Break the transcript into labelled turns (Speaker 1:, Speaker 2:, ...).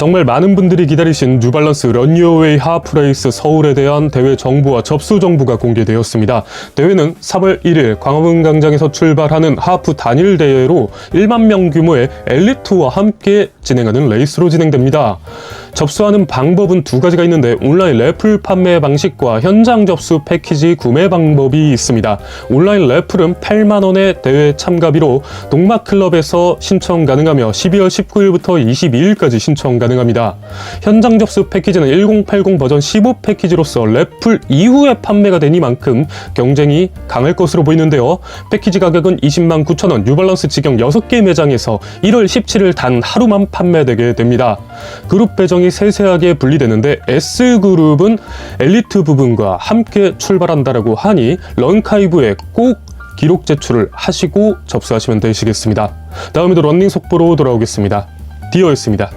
Speaker 1: 정말 많은 분들이 기다리신 뉴발란스 런유어웨이 하프레이스 서울에 대한 대회 정보와 접수 정보가 공개되었습니다. 대회는 3월 1일 광화문 광장에서 출발하는 하프 단일 대회로 1만 명 규모의 엘리트와 함께 진행하는 레이스로 진행됩니다. 접수하는 방법은 두 가지가 있는데 온라인 래플 판매 방식과 현장 접수 패키지 구매 방법이 있습니다. 온라인 래플은 8만 원의 대회 참가비로 동막클럽에서 신청 가능하며 12월 19일부터 22일까지 신청 가능합니다. 현장 접수 패키지는 1080 버전 15 패키지로서 래플 이후에 판매가 되니만큼 경쟁이 강할 것으로 보이는데요. 패키지 가격은 20만 9천 원, 뉴발란스 직영 6개 매장에서 1월 17일 단 하루만 판매되게 됩니다. 그룹 배정 이 세세하게 분리되는데 S그룹은 엘리트 부분과 함께 출발한다라고 하니 런카이브에 꼭 기록 제출을 하시고 접수하시면 되시겠습니다. 다음에도 런닝 속보로 돌아오겠습니다. 디어였습니다.